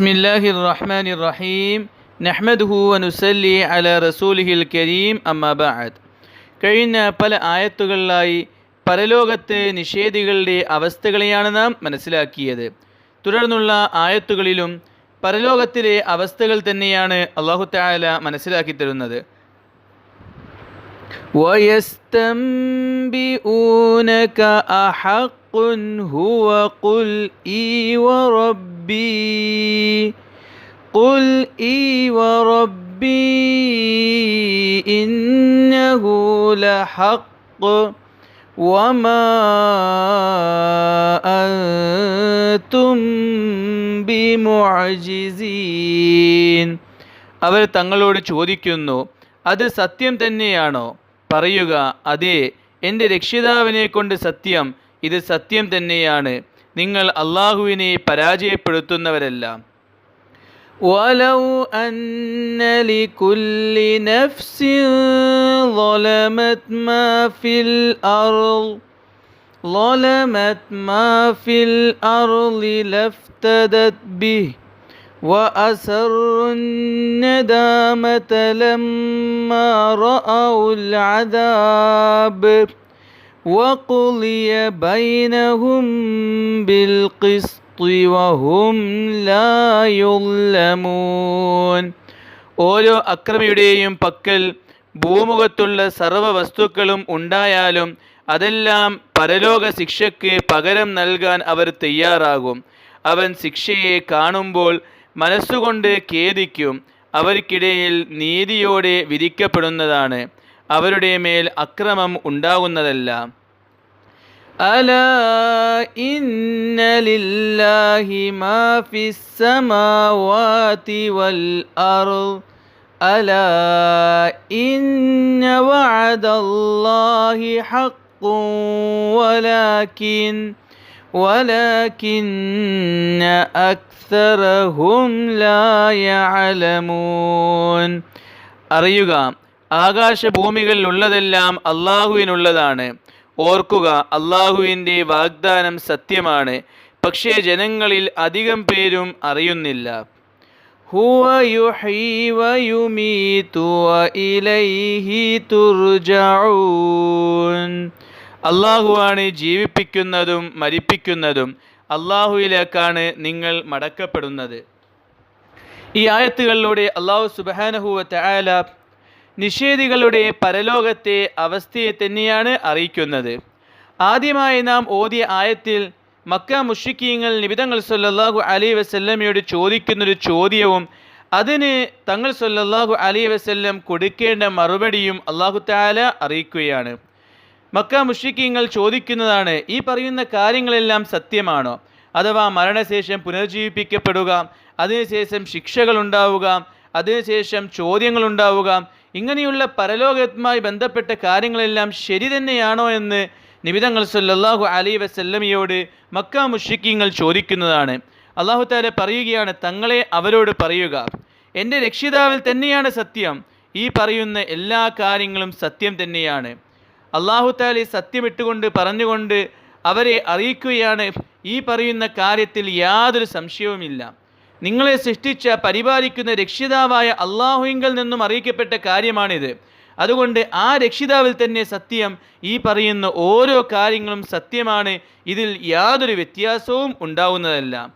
بسم الله الرحمن الرحيم نحمده ونسلي على رسوله الكريم أما بعد കഴിഞ്ഞ പല ആയത്തുകളിലായി പരലോകത്തെ നിഷേധികളുടെ അവസ്ഥകളെയാണ് നാം മനസ്സിലാക്കിയത് തുടർന്നുള്ള ആയത്തുകളിലും പരലോകത്തിലെ അവസ്ഥകൾ തന്നെയാണ് അള്ളാഹു താല മനസ്സിലാക്കി തരുന്നത് ويستنبئونك أحق هو قل إي وربي قل إي وربي إنه لحق وما أنتم بمعجزين അവർ തങ്ങളോട് ചോദിക്കുന്നു അത് സത്യം തന്നെയാണോ പറയുക അതെ എൻ്റെ രക്ഷിതാവിനെ കൊണ്ട് സത്യം ഇത് സത്യം തന്നെയാണ് നിങ്ങൾ അള്ളാഹുവിനെ പരാജയപ്പെടുത്തുന്നവരല്ല ولو أن لكل نفس ظلمت ما في الأرض ظلمت ما في الأرض لافتدت به وأسروا الندامة لما رأوا العذاب وقضي بينهم بالقسط وهم لا يظلمون ഓരോ അക്രമിയുടെയും പക്കൽ ഭൂമുഖത്തുള്ള സർവ്വ വസ്തുക്കളും ഉണ്ടായാലും അതെല്ലാം പരലോക ശിക്ഷയ്ക്ക് പകരം നൽകാൻ അവർ തയ്യാറാകും അവൻ ശിക്ഷയെ കാണുമ്പോൾ മനസ്സുകൊണ്ട് ഖേദിക്കും അവർക്കിടയിൽ നീതിയോടെ വിധിക്കപ്പെടുന്നതാണ് അവരുടെ മേൽ അക്രമം ഉണ്ടാകുന്നതല്ല ألا إن لله ما في السماوات والأرض ألا إن وعد الله حق ولكن ولكن أكثرهم لا يعلمون അറിയുക ആകാശഭൂമികളിലുള്ളതെല്ലാം അള്ളാഹുവിനുള്ളതാണ്. ഓർക്കുക അള്ളാഹുവിന്റെ വാഗ്ദാനം സത്യമാണ്. പക്ഷേ ജനങ്ങളിൽ അധികം പേരും അറിയുന്നില്ല. അള്ളാഹുവാണ് ജീവിപ്പിക്കുന്നതും മരിപ്പിക്കുന്നതും. അള്ളാഹുവിലേക്കാണ് നിങ്ങൾ മടക്കപ്പെടുന്നത്. ഈ ആയത്തുകളിലൂടെ അള്ളാഹു സുബാനഹുവ തആല നിഷേധികളുടെ പരലോകത്തെ അവസ്ഥയെ തന്നെയാണ് അറിയിക്കുന്നത്. ആദ്യമായി നാം ഓതിയ ആയത്തിൽ മക്ക മുഷിക്കീങ്ങൾ നിബിതങ്ങൾ സല്ലല്ലാഹു അലി വസല്ലമയോട് ചോദിക്കുന്നൊരു ചോദ്യവും അതിന് തങ്ങൾ സല്ലല്ലാഹു അലി വസല്ലം കൊടുക്കേണ്ട മറുപടിയും അള്ളാഹു താല അറിയിക്കുകയാണ്. മക്ക മുഷിക്കീങ്ങൾ ചോദിക്കുന്നതാണ് ഈ പറയുന്ന കാര്യങ്ങളെല്ലാം സത്യമാണോ? അഥവാ മരണശേഷം പുനർജീവിപ്പിക്കപ്പെടുക അതിനുശേഷം ശിക്ഷകൾ ഉണ്ടാവുക അതിനുശേഷം ചോദ്യങ്ങൾ ഉണ്ടാവുക ഇങ്ങനെയുള്ള പരലോകത്തുമായി ബന്ധപ്പെട്ട കാര്യങ്ങളെല്ലാം ശരി തന്നെയാണോ എന്ന് നിബിതങ്ങൾ സല്ലാഹു അലൈ വസല്ലമയോട് മക്ക മുഷിക്കിങ്ങൾ ചോദിക്കുന്നതാണ്. അള്ളാഹു താല പറയുകയാണ് തങ്ങളെ അവരോട് പറയുക. എന്റെ രക്ഷിതാവിൽ തന്നെയാണ് സത്യം. ഈ പറയുന്ന എല്ലാ കാര്യങ്ങളും സത്യം തന്നെയാണ്. അള്ളാഹു താലി സത്യമിട്ടുകൊണ്ട് പറഞ്ഞുകൊണ്ട് അവരെ അറിയിക്കുകയാണ്. ഈ പറയുന്ന കാര്യത്തിൽ യാതൊരു സംശയവുമില്ല. നിങ്ങളെ സൃഷ്ടിച്ച പരിപാലിക്കുന്ന രക്ഷിതാവായ അള്ളാഹുവിങ്കിൽ നിന്നും അറിയിക്കപ്പെട്ട കാര്യമാണിത്. അതുകൊണ്ട് ആ രക്ഷിതാവിൽ തന്നെ സത്യം ഈ പറയുന്ന ഓരോ കാര്യങ്ങളും സത്യമാണ്. ഇതിൽ യാതൊരു വ്യത്യാസവും ഉണ്ടാവുന്നതല്ല.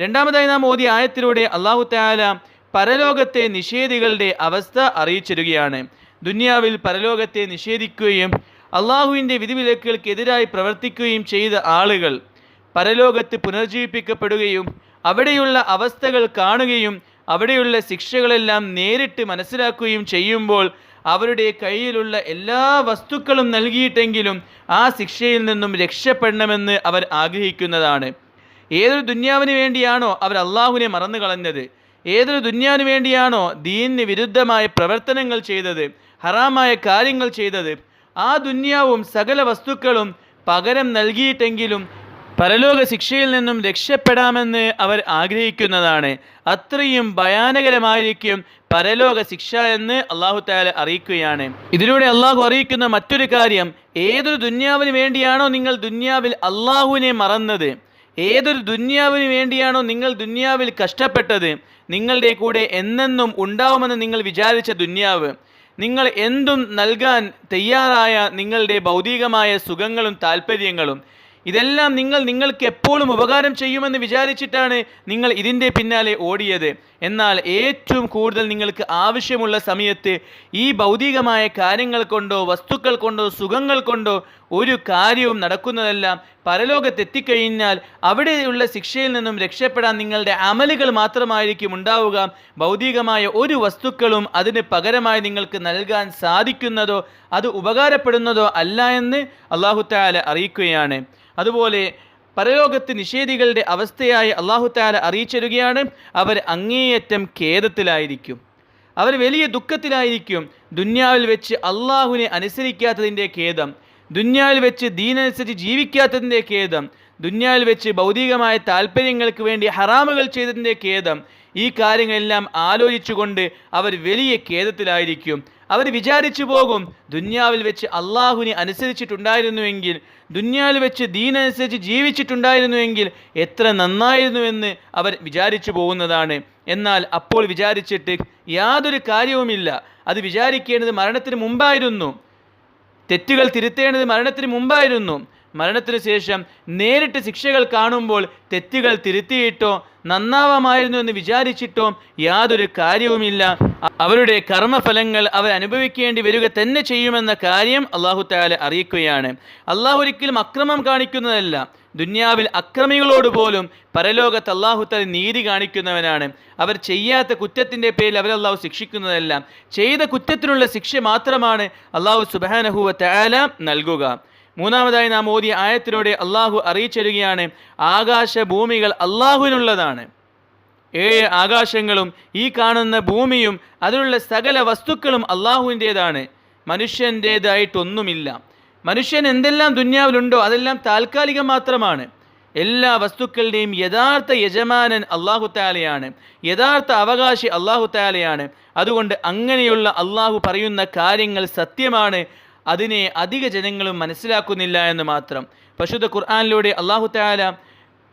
രണ്ടാമതായി നാം ഓതി ആയത്തിലൂടെ അള്ളാഹു താല പരലോകത്തെ നിഷേധികളുടെ അവസ്ഥ അറിയിച്ചിരുകയാണ് ദുനിയാവിൽ പരലോകത്തെ നിഷേധിക്കുകയും അള്ളാഹുവിന്റെ വിധിവിലക്കുകൾക്കെതിരായി പ്രവർത്തിക്കുകയും ചെയ്ത ആളുകൾ പരലോകത്ത് പുനർജീവിപ്പിക്കപ്പെടുകയും അവിടെയുള്ള അവസ്ഥകൾ കാണുകയും അവിടെയുള്ള ശിക്ഷകളെല്ലാം നേരിട്ട് മനസ്സിലാക്കുകയും ചെയ്യുമ്പോൾ അവരുടെ കയ്യിലുള്ള എല്ലാ വസ്തുക്കളും നൽകിയിട്ടെങ്കിലും ആ ശിക്ഷയിൽ നിന്നും രക്ഷപ്പെടണമെന്ന് അവർ ആഗ്രഹിക്കുന്നതാണ്. ഏതൊരു ദുന്യാവിന് വേണ്ടിയാണോ അവർ അള്ളാഹുവിനെ മറന്നു കളഞ്ഞത് ഏതൊരു ദുന്യാവിന് വേണ്ടിയാണോ ദീനിന് വിരുദ്ധമായ പ്രവർത്തനങ്ങൾ ചെയ്തത്? ഹറാമായ കാര്യങ്ങൾ ചെയ്തത്? ആ ദുന്യാവും സകല വസ്തുക്കളും പകരം നൽകിയിട്ടെങ്കിലും പരലോക ശിക്ഷയിൽ നിന്നും രക്ഷപ്പെടാമെന്ന് അവർ ആഗ്രഹിക്കുന്നതാണ്. അത്രയും ഭയാനകരമായിരിക്കും പരലോക ശിക്ഷ എന്ന് അള്ളാഹു താല അറിയിക്കുകയാണ്. ഇതിലൂടെ അള്ളാഹു അറിയിക്കുന്ന മറ്റൊരു കാര്യം ഏതൊരു ദുന്യാവിന് വേണ്ടിയാണോ നിങ്ങൾ ദുന്യാവിൽ അള്ളാഹുവിനെ മറന്നത്? ഏതൊരു ദുന്യാവിന് വേണ്ടിയാണോ നിങ്ങൾ ദുന്യാവിൽ കഷ്ടപ്പെട്ടത്? നിങ്ങളുടെ കൂടെ എന്നെന്നും ഉണ്ടാവുമെന്ന് നിങ്ങൾ വിചാരിച്ച ദുന്യാവ് നിങ്ങൾ എന്തും നൽകാൻ തയ്യാറായ നിങ്ങളുടെ ഭൗതികമായ സുഖങ്ങളും താല്പര്യങ്ങളും ഇതെല്ലാം നിങ്ങൾ നിങ്ങൾക്ക് എപ്പോഴും ഉപകാരം ചെയ്യുമെന്ന് വിചാരിച്ചിട്ടാണ് നിങ്ങൾ ഇതിന്റെ പിന്നാലെ ഓടിയത്. എന്നാൽ ഏറ്റവും കൂടുതൽ നിങ്ങൾക്ക് ആവശ്യമുള്ള സമയത്ത് ഈ ഭൗതികമായ കാര്യങ്ങൾ കൊണ്ടോ വസ്തുക്കൾ കൊണ്ടോ സുഖങ്ങൾ കൊണ്ടോ ഒരു കാര്യവും നടക്കുന്നതെല്ലാം പരലോകത്തെത്തിക്കഴിഞ്ഞാൽ അവിടെയുള്ള ശിക്ഷയിൽ നിന്നും രക്ഷപ്പെടാൻ നിങ്ങളുടെ അമലുകൾ മാത്രമായിരിക്കും ഉണ്ടാവുക. ഭൗതികമായ ഒരു വസ്തുക്കളും അതിന് പകരമായി നിങ്ങൾക്ക് നൽകാൻ സാധിക്കുന്നതോ അത് ഉപകാരപ്പെടുന്നതോ അല്ല എന്ന് അള്ളാഹുത്താല അറിയിക്കുകയാണ്. അതുപോലെ പരലോകത്ത് നിഷേധികളുടെ അവസ്ഥയായി അള്ളാഹു താല അറിയിച്ചിരുകയാണ്. അവർ അങ്ങേയറ്റം ഖേദത്തിലായിരിക്കും. അവർ വലിയ ദുഃഖത്തിലായിരിക്കും. ദുന്യാവിൽ വെച്ച് അള്ളാഹുവിനെ അനുസരിക്കാത്തതിന്റെ ഖേദം. ദുന്യാവിൽ വെച്ച് ദീനനുസരിച്ച് ജീവിക്കാത്തതിന്റെ ഖേദം. ദുന്യാവിൽ വെച്ച് ഭൗതികമായ താല്പര്യങ്ങൾക്ക് വേണ്ടി ഹറാമുകൾ ചെയ്തതിന്റെ ഖേദം. ഈ കാര്യങ്ങളെല്ലാം ആലോചിച്ചുകൊണ്ട് അവർ വലിയ ഖേദത്തിലായിരിക്കും. അവർ വിചാരിച്ചു പോകും ദുന്യാവിൽ വെച്ച് അള്ളാഹുവിനെ അനുസരിച്ചിട്ടുണ്ടായിരുന്നുവെങ്കിൽ ദുന്യാവിൽ വെച്ച് ദീനനുസരിച്ച് ജീവിച്ചിട്ടുണ്ടായിരുന്നുവെങ്കിൽ എത്ര നന്നായിരുന്നുവെന്ന് അവർ വിചാരിച്ചു പോകുന്നതാണ്. എന്നാൽ അപ്പോൾ വിചാരിച്ചിട്ട് യാതൊരു കാര്യവുമില്ല. അത് വിചാരിക്കേണ്ടത് മരണത്തിന് മുമ്പായിരുന്നു. തെറ്റുകൾ തിരുത്തേണ്ടത് മരണത്തിന് മുമ്പായിരുന്നു. മരണത്തിന് ശേഷം നേരിട്ട് ശിക്ഷകൾ കാണുമ്പോൾ തെറ്റുകൾ തിരുത്തിയിട്ടോ നന്നാവാമായിരുന്നു എന്ന് വിചാരിച്ചിട്ടോ യാതൊരു കാര്യവുമില്ല. അവരുടെ കർമ്മഫലങ്ങൾ അവർ അനുഭവിക്കേണ്ടി വരിക തന്നെ ചെയ്യുമെന്ന കാര്യം അള്ളാഹു താല അറിയിക്കുകയാണ്. അള്ളാഹു ഒരിക്കലും അക്രമം കാണിക്കുന്നതല്ല. ദുന്യാവിൽ അക്രമികളോട് പോലും പരലോകത്ത് അള്ളാഹു തല നീതി കാണിക്കുന്നവനാണ്. അവർ ചെയ്യാത്ത കുറ്റത്തിന്റെ പേരിൽ അവരല്ലാഹു ശിക്ഷിക്കുന്നതല്ല. ചെയ്ത കുറ്റത്തിനുള്ള ശിക്ഷ മാത്രമാണ് അള്ളാഹു സുബാനഹുവ താല നൽകുക. മൂന്നാമതായി നാം ഓതിയ ആയത്തിലൂടെ അള്ളാഹു അറിയിച്ചിരുകയാണ് ആകാശ ഭൂമികൾ അള്ളാഹുവിനുള്ളതാണ്. ഏഴ് ആകാശങ്ങളും ഈ കാണുന്ന ഭൂമിയും അതിലുള്ള സകല വസ്തുക്കളും അള്ളാഹുവിന്റേതാണ്. മനുഷ്യന്റേതായിട്ടൊന്നുമില്ല. മനുഷ്യൻ എന്തെല്ലാം ദുന്യാവിലുണ്ടോ അതെല്ലാം താൽക്കാലികം മാത്രമാണ്. എല്ലാ വസ്തുക്കളുടെയും യഥാർത്ഥ യജമാനൻ അള്ളാഹു താലയാണ് യഥാർത്ഥ അവകാശി അള്ളാഹു താലയാണ് അതുകൊണ്ട് അങ്ങനെയുള്ള അള്ളാഹു പറയുന്ന കാര്യങ്ങൾ സത്യമാണ്. അതിനെ അധിക ജനങ്ങളും മനസ്സിലാക്കുന്നില്ല എന്ന് മാത്രം. പശുദ്ധ ഖുർആാനിലൂടെ അള്ളാഹു താല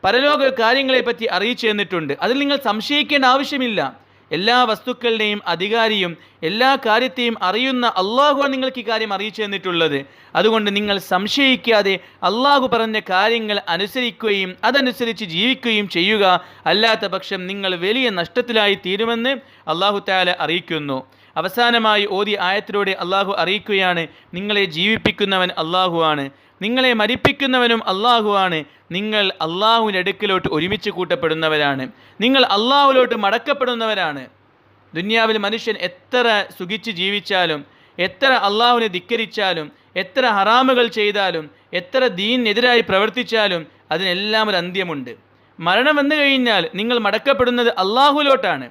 പരലോക കാര്യങ്ങളെപ്പറ്റി അറിയിച്ചു തന്നിട്ടുണ്ട്. അതിൽ നിങ്ങൾ സംശയിക്കേണ്ട ആവശ്യമില്ല. എല്ലാ വസ്തുക്കളുടെയും അധികാരിയും എല്ലാ കാര്യത്തെയും അറിയുന്ന അള്ളാഹുവാണ് നിങ്ങൾക്ക് ഈ കാര്യം അറിയിച്ചു തന്നിട്ടുള്ളത്. അതുകൊണ്ട് നിങ്ങൾ സംശയിക്കാതെ അള്ളാഹു പറഞ്ഞ കാര്യങ്ങൾ അനുസരിക്കുകയും അതനുസരിച്ച് ജീവിക്കുകയും ചെയ്യുക. അല്ലാത്ത പക്ഷം നിങ്ങൾ വലിയ നഷ്ടത്തിലായി തീരുമെന്ന് അള്ളാഹു താല അറിയിക്കുന്നു. അവസാനമായി ഓതി ആയത്തിലൂടെ അള്ളാഹു അറിയിക്കുകയാണ് നിങ്ങളെ ജീവിപ്പിക്കുന്നവൻ അള്ളാഹുവാണ്. നിങ്ങളെ മരിപ്പിക്കുന്നവനും അള്ളാഹുവാണ്. നിങ്ങൾ അള്ളാഹുവിന്റെ അടുക്കിലോട്ട് ഒരുമിച്ച് കൂട്ടപ്പെടുന്നവരാണ്. നിങ്ങൾ അള്ളാഹുവിലോട്ട് മടക്കപ്പെടുന്നവരാണ്. ദുനിയാവിൽ മനുഷ്യൻ എത്ര സുഖിച്ച് ജീവിച്ചാലും എത്ര അള്ളാഹുവിനെ ധിക്കരിച്ചാലും എത്ര ഹറാമുകൾ ചെയ്താലും എത്ര ദീനെതിരായി പ്രവർത്തിച്ചാലും അതിനെല്ലാം ഒരു അന്ത്യമുണ്ട്. മരണം വന്നു കഴിഞ്ഞാൽ നിങ്ങൾ മടക്കപ്പെടുന്നത് അള്ളാഹുലോട്ടാണ്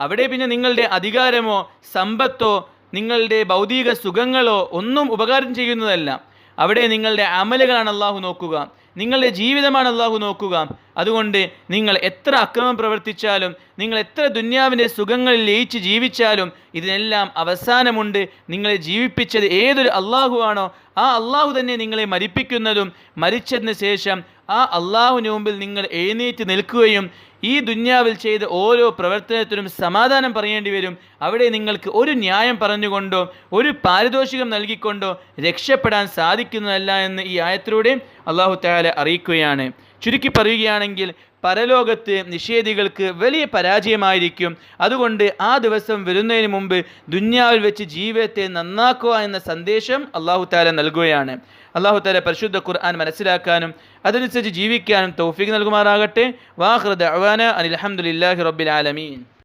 അവിടെ പിന്നെ നിങ്ങളുടെ അധികാരമോ സമ്പത്തോ നിങ്ങളുടെ ഭൗതിക സുഖങ്ങളോ ഒന്നും ഉപകാരം ചെയ്യുന്നതല്ല. അവിടെ നിങ്ങളുടെ അമലുകളാണ് അള്ളാഹു നോക്കുക. നിങ്ങളുടെ ജീവിതമാണ് അള്ളാഹു നോക്കുക. അതുകൊണ്ട് നിങ്ങൾ എത്ര അക്രമം പ്രവർത്തിച്ചാലും നിങ്ങൾ എത്ര ദുന്യാവിന്റെ സുഖങ്ങളിൽ ലയിച്ച് ജീവിച്ചാലും ഇതിനെല്ലാം അവസാനമുണ്ട്. നിങ്ങളെ ജീവിപ്പിച്ചത് ഏതൊരു അള്ളാഹു ആണോ ആ അള്ളാഹു തന്നെ നിങ്ങളെ മരിപ്പിക്കുന്നതും മരിച്ചതിന് ശേഷം ആ അള്ളാഹുവിന് മുമ്പിൽ നിങ്ങൾ എഴുന്നേറ്റ് നിൽക്കുകയും ഈ ദുന്യാവിൽ ചെയ്ത ഓരോ പ്രവർത്തനത്തിനും സമാധാനം പറയേണ്ടി വരും. അവിടെ നിങ്ങൾക്ക് ഒരു ന്യായം പറഞ്ഞുകൊണ്ടോ ഒരു പാരിതോഷികം നൽകിക്കൊണ്ടോ രക്ഷപ്പെടാൻ സാധിക്കുന്നതല്ല എന്ന് ഈ ആയത്തിലൂടെ അള്ളാഹു താല അറിയിക്കുകയാണ്. ചുരുക്കി പറയുകയാണെങ്കിൽ പരലോകത്ത് നിഷേധികൾക്ക് വലിയ പരാജയമായിരിക്കും. അതുകൊണ്ട് ആ ദിവസം വരുന്നതിന് മുമ്പ് ദുന്യാവിൽ വെച്ച് ജീവിതത്തെ നന്നാക്കുക എന്ന സന്ദേശം അള്ളാഹു താല നൽകുകയാണ്. അള്ളാഹു താല പരിശുദ്ധ ഖുർആൻ മനസ്സിലാക്കാനും അതനുസരിച്ച് ജീവിക്കാനും തൗഫീഖ് നൽകുമാറാകട്ടെ. വാഹൃദ് അവാന അനിൽ അഹമ്മദില്ലാഹി റബ്ബിൽ ആലമീൻ.